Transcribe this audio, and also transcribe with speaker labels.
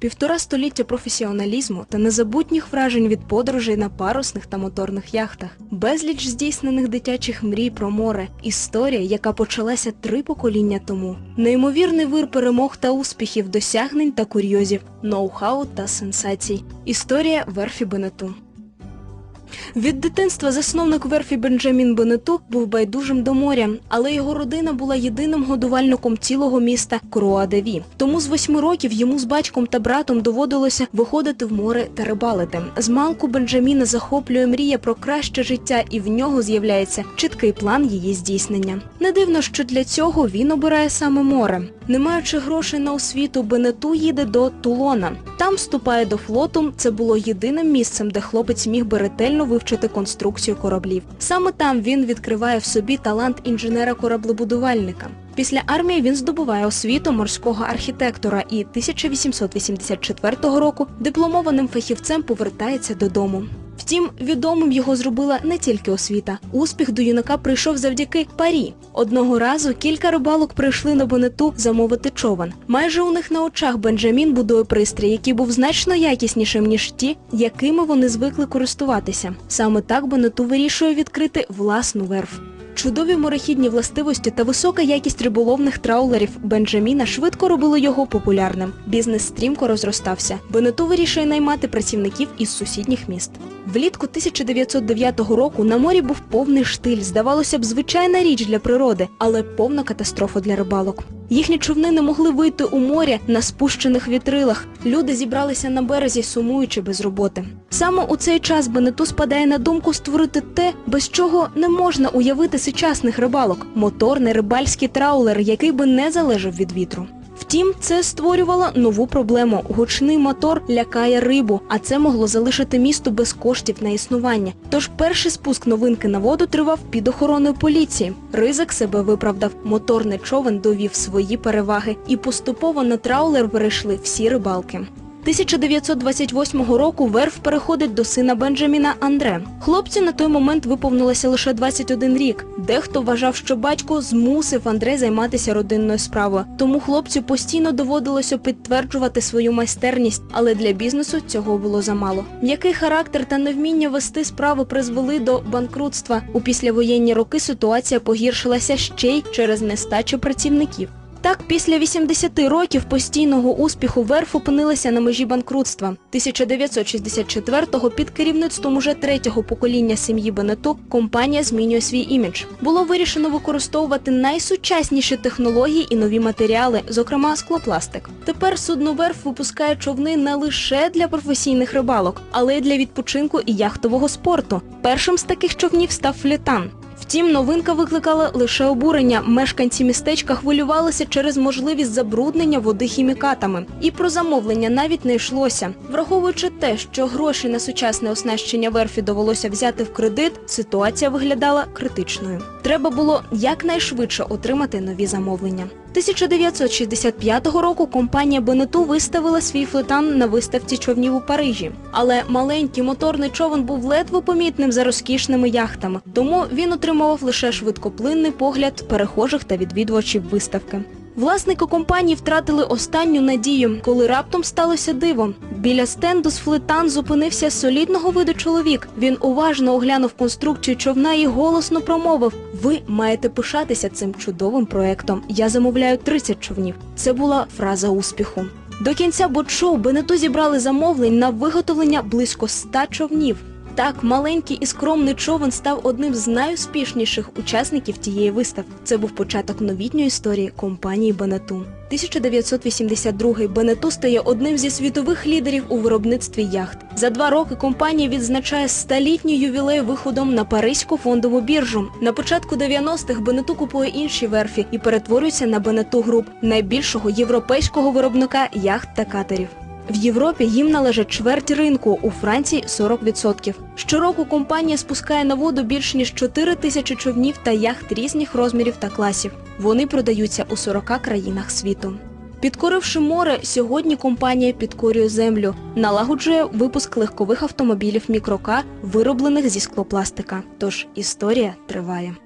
Speaker 1: Півтора століття професіоналізму та незабутніх вражень від подорожей на парусних та моторних яхтах, безліч здійснених дитячих мрій про море, історія, яка почалася три покоління тому, неймовірний вир перемог та успіхів, досягнень та курйозів, ноу-хау та сенсацій. Історія Верфі Бенету. Від дитинства засновник верфі Бенджамін Бенету був байдужим до моря, але його родина була єдиним годувальником цілого міста Круадеві. Тому з восьми років йому з батьком та братом доводилося виходити в море та рибалити. З малку Бенджаміна захоплює мрія про краще життя, і в нього з'являється чіткий план її здійснення. Не дивно, що для цього він обирає саме море. Не маючи грошей на освіту, Бенету їде до Тулона. Там вступає до флоту. Це було єдиним місцем, де хлопець міг би ретельно вивчити конструкцію кораблів. Саме там він відкриває в собі талант інженера-кораблебудувальника. Після армії він здобуває освіту морського архітектора і 1884 року дипломованим фахівцем повертається додому. Втім, відомим його зробила не тільки освіта. Успіх до юнака прийшов завдяки парі. Одного разу кілька рибалок прийшли на бонету замовити човен. Майже у них на очах Бенджамін будує пристрій, який був значно якіснішим, ніж ті, якими вони звикли користуватися. Саме так Бонету вирішує відкрити власну верф. Чудові морехідні властивості та висока якість риболовних траулерів Бенджаміна швидко робили його популярним. Бізнес стрімко розростався. Бенету вирішує наймати працівників із сусідніх міст. Влітку 1909 року на морі був повний штиль. Здавалося б, звичайна річ для природи, але повна катастрофа для рибалок. Їхні човни не могли вийти у море на спущених вітрилах. Люди зібралися на березі, сумуючи без роботи. Саме у цей час Бенету спадає на думку створити те, без чого не можна уявити сучасних рибалок моторний рибальський траулер, який би не залежав від вітру. Втім, це створювало нову проблему. Гучний мотор лякає рибу, а це могло залишити місто без коштів на існування. Тож перший спуск новинки на воду тривав під охороною поліції. Ризик себе виправдав. Моторний човен довів свої переваги, і поступово на траулер перейшли всі рибалки. 1928 року верф переходить до сина Бенджаміна Андре. Хлопцю на той момент виповнилося лише 21 рік. Дехто вважав, що батько змусив Андре займатися родинною справою. Тому хлопцю постійно доводилося підтверджувати свою майстерність, але для бізнесу цього було замало. М'який характер та невміння вести справи призвели до банкрутства. У післявоєнні роки ситуація погіршилася ще й через нестачу працівників. Так, після 80 років постійного успіху верф опинилася на межі банкрутства. 1964-го під керівництвом уже третього покоління сім'ї Бенету компанія змінює свій імідж. Було вирішено використовувати найсучасніші технології і нові матеріали, зокрема склопластик. Тепер судно верф випускає човни не лише для професійних рибалок, але й для відпочинку і яхтового спорту. Першим з таких човнів став флітан. Втім, новинка викликала лише обурення. Мешканці містечка хвилювалися через можливість забруднення води хімікатами. І про замовлення навіть не йшлося. Враховуючи те, що гроші на сучасне оснащення верфі довелося взяти в кредит, ситуація виглядала критичною. Треба було якнайшвидше отримати нові замовлення. 1965 року компанія Бенету виставила свій флетан на виставці човнів у Парижі. Але маленький моторний човен був ледве помітним за розкішними яхтами, тому він отримував лише швидкоплинний погляд перехожих та відвідувачів виставки. Власники компанії втратили останню надію, коли раптом сталося диво. Біля стенду з флетан зупинився солідного виду чоловік. Він уважно оглянув конструкцію човна і голосно промовив: Ви маєте пишатися цим чудовим проектом. Я замовляю 30 човнів. Це була фраза успіху. До кінця ботшоу Бенету зібрали замовлень на виготовлення близько 100 човнів. Так, маленький і скромний човен став одним з найуспішніших учасників тієї виставки. Це був початок новітньої історії компанії Бенету. 1982 Бенету стає одним зі світових лідерів у виробництві яхт. За два роки компанія відзначає столітній ювілей виходом на Паризьку фондову біржу. На початку 90-х Бенету купує інші верфі і перетворюється на Бенету Груп, найбільшого європейського виробника яхт та катерів. В Європі їм належить чверть ринку, у Франції 40%. Щороку компанія спускає на воду більш ніж 4 тисячі човнів та яхт різних розмірів та класів. Вони продаються у 40 країнах світу. Підкоривши море, сьогодні компанія підкорює землю, налагоджує випуск легкових автомобілів мікрока, вироблених зі склопластика. Тож історія триває.